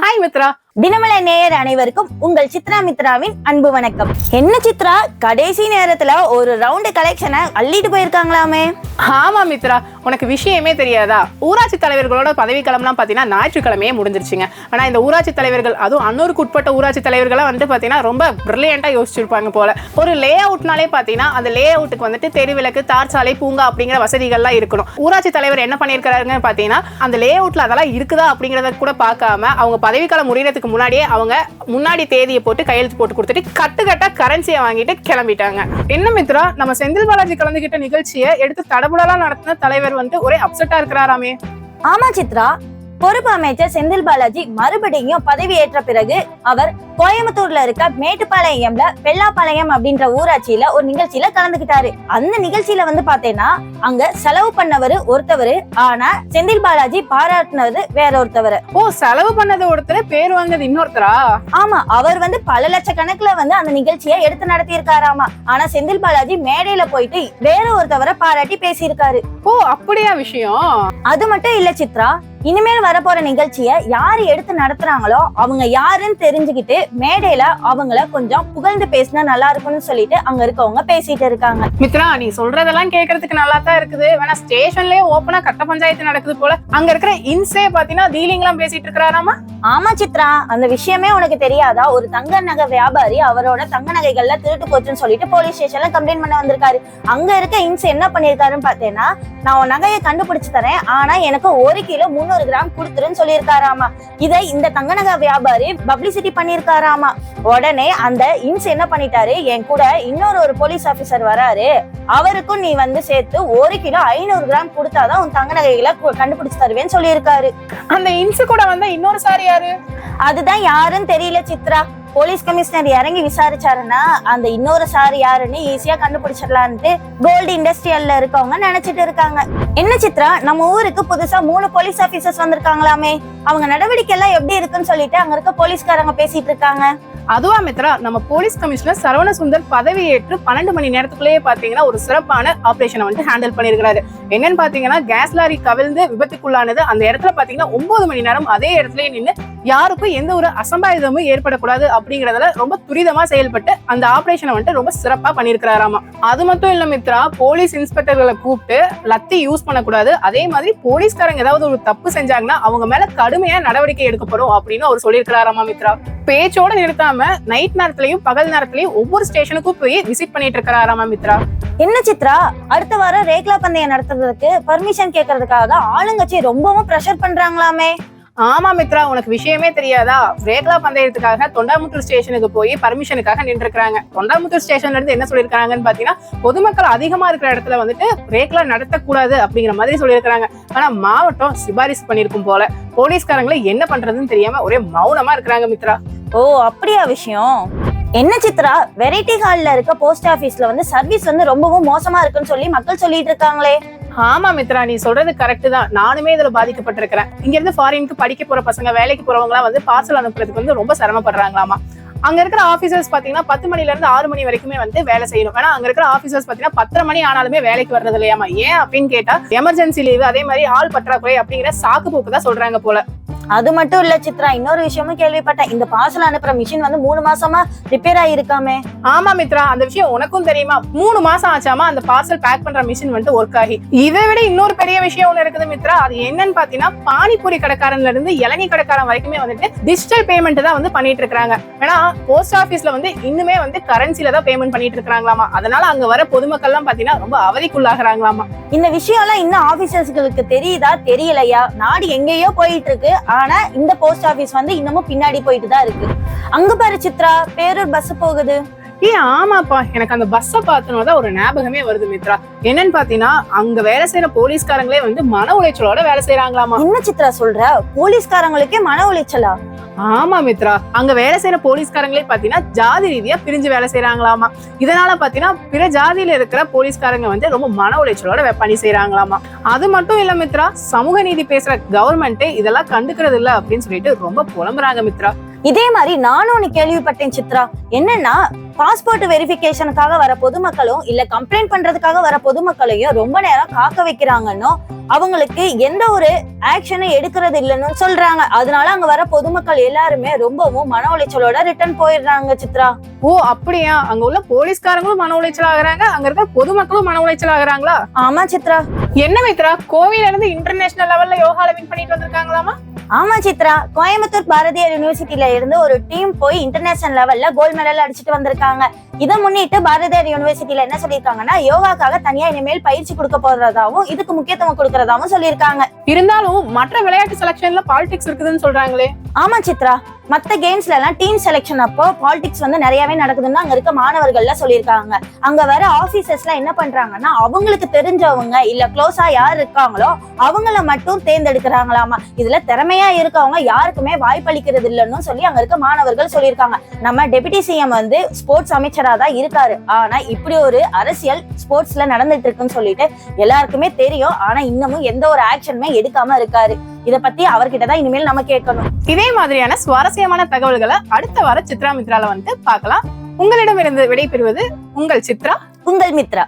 Hi Mitra தினமலை நேயர் அனைவருக்கும் உங்கள் சித்ரா மித்ராவின் அன்பு வணக்கம். என்ன சித்ரா? கடைசி நேரத்துல ஒரு ரவுண்டு கலெக்ஷனை அள்ளிட்டு போயிருக்காங்களாமே? ஆமா மித்ரா உனக்கு விஷயமே தெரியாதா? ஊராட்சி தலைவர்களோட பதவிக்காலம்லாம் பாத்தீங்கன்னா ஞாயிற்றுக்கிழமையே முடிஞ்சிருச்சுங்க. ஆனா இந்த ஊராட்சி தலைவர்கள் அதுவும் அன்னூருக்கு உட்பட்ட ஊராட்சி தலைவர்களாக வந்து பாத்தீங்கன்னா ரொம்ப பிரில்லியண்டா யோசிச்சிருப்பாங்க போல. ஒரு லே அவுட்னாலே பாத்தீங்கன்னா அந்த லே அவுட்டுக்கு வந்துட்டு தெருவிளக்கு தார் சாலை பூங்கா அப்படிங்கிற வசதிகள்லாம் இருக்கணும். ஊராட்சி தலைவர் என்ன பண்ணியிருக்காருன்னு பாத்தீங்கன்னா அந்த லே அவுட்ல அதெல்லாம் இருக்குதா அப்படிங்கறத கூட பார்க்காம அவங்க பதவிக்காலம் முடியறதுக்கு முன்னாடியே அவங்க முன்னாடி தேதியை போட்டு கையெழுத்து போட்டு கொடுத்துட்டு கட்டுக்கட்டா கரன்சியை வாங்கிட்டு கிளம்பிட்டாங்க. என்ன மித்ரா? நம்ம செந்தில் பாலாஜி கலந்துகிட்ட நிகழ்ச்சியை எடுத்து தடபுடலாம் நடத்தின தலைவர் வந்து ஒரே அப்செட்டா இருக்கிறாராமே. ஆமா சித்ரா. பொறுப்பு அமைச்சர் செந்தில் பாலாஜி மறுபடியும் பதவி ஏற்ற பிறகு அவர் கோயம்புத்தூர்ல இருக்க மேட்டுப்பாளையம்ல வெள்ளாப்பாளையம் அப்படின்ற ஊராட்சியில ஒரு நிகழ்ச்சியில கலந்துக்கிட்டாரு அந்த நிகழ்ச்சியில வந்து பாத்தீங்கன்னா அங்க செலவு பண்ணவரு ஒருத்தவரு ஆனா செந்தில் பாலாஜி பாராட்டினது வேற ஒருத்தவரு. ஓ செலவு பண்ணது ஒருத்தர் பேர் வாங்கினது இன்னொருத்தரா? ஆமா அவர் வந்து பல லட்சக்கணக்குல வந்து அந்த நிகழ்ச்சியை எடுத்து நடத்தி இருக்காராமா ஆனா செந்தில் பாலாஜி மேடையில போயிட்டு வேற ஒருத்தவரை பாராட்டி பேசியிருக்காரு. ஓ அப்படியா விஷயம்? அது மட்டும் இல்ல சித்ரா இனிமேல் வரப்போற நிகழ்ச்சிய யாரு எடுத்து நடத்துறாங்களோ அவங்க யாருன்னு தெரிஞ்சுக்கிட்டு மேடையில அவங்கள கொஞ்சம் புகழ்ந்து பேசினா நல்லா இருக்கும்னு சொல்லிட்டு அங்க இருக்கவங்க பேசிட்டு இருக்காங்க. மித்ரா நீ சொல்றதெல்லாம் கேட்கறதுக்கு நல்லா தான் இருக்குது. வேணா ஸ்டேஷன்லயே ஓப்பனா கட்ட பஞ்சாயத்து நடக்குது போல. அங்க இருக்கிற இன்ஸே பாத்தீங்கன்னா டீலிங் எல்லாம் பேசிட்டு இருக்கிறாராமா? ஆமா சித்ரா அந்த விஷயமே உனக்கு தெரியாதா? ஒரு தங்க நகை வியாபாரி அவரோட தங்க நகைகள்ல திருட்டு போச்சுன்னு சொல்லிட்டு போலீஸ் ஸ்டேஷன்ல கம்ப்ளைண்ட் பண்ண வந்திருக்காரு. அங்க இருக்க இன்ஸ் என்ன பண்ணிருக்காருன்னு பார்த்தேன்னா நான் உன் நகையை கண்டுபிடிச்சு தரேன். ஆனா எனக்கு ஒரு கிலோ முந்நூறு கிராம் கொடுத்துருன்னு சொல்லியிருக்காராமா. இதை இந்த தங்க நகை வியாபாரி பப்ளிசிட்டி பண்ணியிருக்காராமா. உடனே அந்த இன்ஸ் என்ன பண்ணிட்டாரு? என் கூட இன்னொரு ஒரு போலீஸ் ஆபீசர் வராரு. அவருக்கும் நீ வந்து சேர்த்து ஒரு கிலோ ஐநூறு கிராம் கொடுத்தாதான் உன் தங்க நகைகளை கு- கண்டுபிடிச்சு தருவேன்னு சொல்லியிருக்காரு. அந்த இன்ஸ் கூட வந்த இன்னொரு சார் யாரு? அதுதான் யாருன்னு தெரியல சித்ரா. போலீஸ் கமிஷனர் இறங்கி விசாரிச்சாருன்னா அந்த இன்னொரு சார் யாருன்னு ஈஸியா கண்டுபிடிச்சிடலான்ட்டு கோல்டு இண்டஸ்ட்ரியல்ல இருக்கவங்க நினைச்சிட்டு இருக்காங்க. என்ன சித்ரா நம்ம ஊருக்கு புதுசா மூணு போலீஸ் ஆபீசர்ஸ் வந்திருக்காங்களாமே? அவங்க நடவடிக்கை எல்லாம் எப்படி இருக்குன்னு சொல்லிட்டு அங்க இருக்க போலீஸ்காரங்க பேசிட்டு இருக்காங்க. அதுவா மித்ரா நம்ம போலீஸ் கமிஷனர் சரவண சுந்தர் பதவி ஏற்று பன்னெண்டு மணி நேரத்துக்குள்ளேயே பாத்தீங்கன்னா ஒரு சிறப்பான ஆபரேஷனை வந்து ஹேண்டில் பண்ணிருக்காரு என்னன்னு பாத்தீங்கன்னா கேஸ் லாரி கவிழ்ந்து விபத்துக்குள்ளானது. அந்த இடத்துல பாத்தீங்கன்னா ஒன்பது மணி நேரம் அதே இடத்துலயே நின்று யாருக்கும் எந்த ஒரு அசம்பாவிதமும் ஏற்படக்கூடாது. அப்படிங்கறதுல ரொம்ப துரிதமா செயல்பட்டு அந்த ஆபரேஷனை வந்துட்டு ரொம்ப சிறப்பா பண்ணிருக்கிறாராமா. அது மட்டும் இல்ல மித்ரா போலீஸ் இன்ஸ்பெக்டர்களை கூப்பிட்டு லத்தி யூஸ் பண்ணக்கூடாது. அதே மாதிரி போலீஸ்காரங்க ஏதாவது ஒரு தப்பு செஞ்சாங்கன்னா அவங்க மேல கடுமையா நடவடிக்கை எடுக்கப்படும் அப்படின்னு அவர் சொல்லியிருக்கிறாராமா மித்ரா. பேச்சோட நிறுத்தாம நைட் நேரத்துலயும் பகல் நேரத்துலயும் ஒவ்வொரு ஸ்டேஷனுக்கும் போய் விசிட் பண்ணிட்டு இருக்கிறாராமா மித்ரா. என்ன சித்ரா? அடுத்த வாரம் ரேக்லா பந்தயம் நடத்துறதுக்கு பர்மிஷன் கேட்கறதுக்காக ஆளுங்கட்சி ரொம்பவும் ப்ரெஷர் பண்றாங்களாமே. ஆமா மித்ரா உனக்கு விஷயமே தெரியாதா? பிரேக்லா பந்தயத்துக்காக தொண்டாமுத்தூர் ஸ்டேஷனுக்கு போய் பர்மிஷனுக்காக நின்று இருக்காங்க தொண்டாமுத்தூர் ஸ்டேஷன்ல இருந்து என்ன சொல்லியிருக்காங்கன்னு பாத்தீங்கன்னா பொதுமக்கள் அதிகமா இருக்கிற இடத்துல வந்துட்டு பிரேக்லா நடத்தக்கூடாது அப்படிங்கிற மாதிரி சொல்லியிருக்காங்க ஆனா மாவட்டம் சிபாரிசு பண்ணிருக்கும் போல. போலீஸ்காரங்களை என்ன பண்றதுன்னு தெரியாம ஒரே மௌனமா இருக்கிறாங்க மித்ரா. ஓ அப்படியா விஷயம்? என்ன சித்ரா? வெரைட்டி ஹால்ல இருக்க போஸ்ட் ஆபீஸ்ல வந்து சர்வீஸ் வந்து ரொம்பவும் மோசமா இருக்குன்னு சொல்லி மக்கள் சொல்லிட்டு இருக்காங்களே. ஆமா மித்ரா நீ சொல்றது கரெக்ட் தான். நானுமே இதுல பாதிக்கப்பட்டிருக்கிறேன். இங்க இருந்து ஃபாரினுக்கு படிக்க போற பசங்க வேலைக்கு போறவங்க எல்லாம் வந்து பார்சல் அனுப்புறதுக்கு வந்து ரொம்ப சிரமப்படுறாங்களாமா. அங்க இருக்கிற ஆபீசர்ஸ் பாத்தீங்கன்னா பத்து மணில இருந்து ஆறு மணி வரைக்குமே வந்து வேலை செய்யணும். ஆனா அங்க இருக்கிற ஆபீசர்ஸ் பாத்தீங்கன்னா பத்தரை மணி ஆனாலுமே வேலைக்கு வர்றது இல்லையாமா ஏன் அப்படின்னு கேட்டா எமர்ஜென்சி லீவு அதே மாதிரி ஆள் பற்றாக்குறை அப்படிங்கிற சாக்கு போக்கு தான் சொல்றாங்க போல. அது மட்டும் இல்ல சித்ரா இன்னொரு விஷயமும் கேள்விப்பட்டேன். இந்த பார்சல் அனுப்புற மிஷின் வந்து மூணு மாசமா ரிப்பேர் ஆயிருக்காமே. ஆமா மித்ரா அந்த விஷயம் உனக்கும் தெரியுமா? மூணு மாசம் ஆச்சாமா அந்த பார்சல் பேக் பண்ற மிஷின் வந்துட்டு ஒர்க் ஆகி. இதை விட இன்னொரு பெரிய விஷயம் ஒண்ணு இருக்குது மித்ரா. அது என்னன்னு பாத்தீங்கன்னா பானிபூரி கடைக்காரன்ல இருந்து இளநீ கடைக்காரன் வரைக்குமே வந்துட்டு டிஜிட்டல் பேமெண்ட் தான் வந்து பண்ணிட்டு இருக்காங்க ஏன்னா போஸ்ட் ஆபீஸ்ல வந்து இன்னுமே வந்து கரன்சில தான் பேமெண்ட் பண்ணிட்டு இருக்காங்களாமா அதனால அங்க வர பொதுமக்கள் எல்லாம் பாத்தீங்கன்னா ரொம்ப அவதிக்குள்ளாகிறாங்களாமா. இந்த விஷயம்லாம் இன்னும் ஆபீசர்ஸ்களுக்கு தெரியுதா? தெரியலையா? நாடு எங்கேயோ போயிட்டு இருக்கு ஆனா இந்த போஸ்ட் ஆபீஸ் வந்து இன்னமும் பின்னாடி போயிட்டு தான் இருக்கு. அங்க பாரு சித்ரா பேரூர் பஸ் போகுது. ஏ ஆமாப்பா. எனக்கு அந்த பஸ்ஸை பார்த்தோன்னா தான் ஒரு ஞாபகமே வருது மித்ரா. என்னன்னு பாத்தீங்கன்னா அங்க வேலை செய்யற போலீஸ்காரங்களே வந்து மன உளைச்சலோட வேலை செய்யறாங்களாமா என்ன சித்ரா சொல்ற? போலீஸ்காரங்களுக்கே மன உளைச்சலா? ஆமா மித்ரா. அங்க வேலை செய்யற போலீஸ்காரங்களே பாத்தீங்கன்னா ஜாதி ரீதியா பிரிஞ்சு வேலை செய்யறாங்களாமா இதனால பாத்தீங்கன்னா பிற ஜாதியில இருக்கிற போலீஸ்காரங்க வந்து ரொம்ப மன உளைச்சலோட பணி செய்யறாங்களாமா அது மட்டும் இல்ல மித்ரா சமூக நீதி பேசுற கவர்மெண்ட்டே இதெல்லாம் கண்டுக்கிறது இல்ல அப்படின்னு சொல்லிட்டு ரொம்ப புலம்புறாங்க மித்ரா. இதே மாதிரி நானும் ஒண்ணு கேள்விப்பட்டேன் சித்ரா. என்னன்னா பாஸ்போர்ட் வெரிஃபிகேஷனுக்காக வர பொதுமக்களும் இல்ல கம்ப்ளைண்ட் பண்றதுக்காக வர பொதுமக்களையும் ரொம்ப நேரம் காக்க வைக்கிறாங்கன்னு அவங்களுக்கு எந்த ஒரு ஆக்ஷனும் எடுக்கிறது இல்லைன்னு சொல்றாங்க. அதனால அங்க வர பொதுமக்கள் எல்லாருமே ரொம்பவும் மன உளைச்சலோட ரிட்டர்ன் போயிடுறாங்க சித்ரா. ஓ அப்படியா? அங்க உள்ள போலீஸ்காரங்களும் மன உளைச்சல் ஆகுறாங்க அங்க இருக்க பொதுமக்களும் மன உளைச்சல் ஆகுறாங்களா ஆமா சித்ரா. என்ன மித்ரா? கோவில இருந்து இன்டர்நேஷனல் லெவல்ல யோகால வின் பண்ணிட்டு வந்திருக்காங்களாமா? ஆமா சித்ரா கோயம்புத்தூர் பாரதியார் யூனிவர்சிட்டியில இருந்து ஒரு டீம் போய் இன்டர்நேஷனல் லெவல்ல கோல்ட் மெடல் அடிச்சிட்டு வந்திருக்காங்க. இதை முன்னிட்டு பாரதியார் யூனிவர்சிட்டியில என்ன சொல்லியிருக்காங்கன்னா யோகாக்காக தனியா இனிமேல் பயிற்சி கொடுக்க போறதாவும் இதுக்கு முக்கியத்துவம் கொடுக்கறதாவும் சொல்லியிருக்காங்க. இருந்தாலும் மற்ற விளையாட்டு செலக்ஷன்ல பாலிடிக்ஸ் இருக்குதுன்னு சொல்றாங்களே. ஆமா சித்ரா. மற்ற கேம்ஸ்ல எல்லாம் டீம் செலெக்ஷன் அப்போ பாலிடிக்ஸ் வந்து நிறையவே நடக்குதுன்னு அங்க இருக்க மாணவர்கள்லாம் சொல்லியிருக்காங்க. அங்க வர ஆபீசர்ஸ்லாம் என்ன பண்றாங்கன்னா அவங்களுக்கு தெரிஞ்சவங்க இல்ல க்ளோஸா யார் இருக்காங்களோ அவங்கள மட்டும் தேர்ந்தெடுக்கிறாங்களாமா. இதுல திறமையா இருக்கவங்க யாருக்குமே வாய்ப்பளிக்கிறது இல்லைன்னு சொல்லி அங்க இருக்க மாணவர்கள் சொல்லியிருக்காங்க. நம்ம டெபுட்டி சிஎம் வந்து ஸ்போர்ட்ஸ் அமைச்சரா தான் இருக்காரு. ஆனா இப்படி ஒரு அரசியல் ஸ்போர்ட்ஸ்ல நடந்துட்டு இருக்குன்னு சொல்லிட்டு எல்லாருக்குமே தெரியும். ஆனா இன்னமும் எந்த ஒரு ஆக்ஷனுமே எடுக்காம இருக்காரு. இத பத்தி அவர்கிட்ட தான் இனிமேல் நம்ம கேட்கணும். இதே மாதிரியான சுவாரஸ்யமான தகவல்களை அடுத்த வார சித்ரா மித்ரால வந்து பார்க்கலாம். உங்களிடமிருந்து விடைபெறுவது உங்கள் சித்ரா. உங்கள் மித்ரா.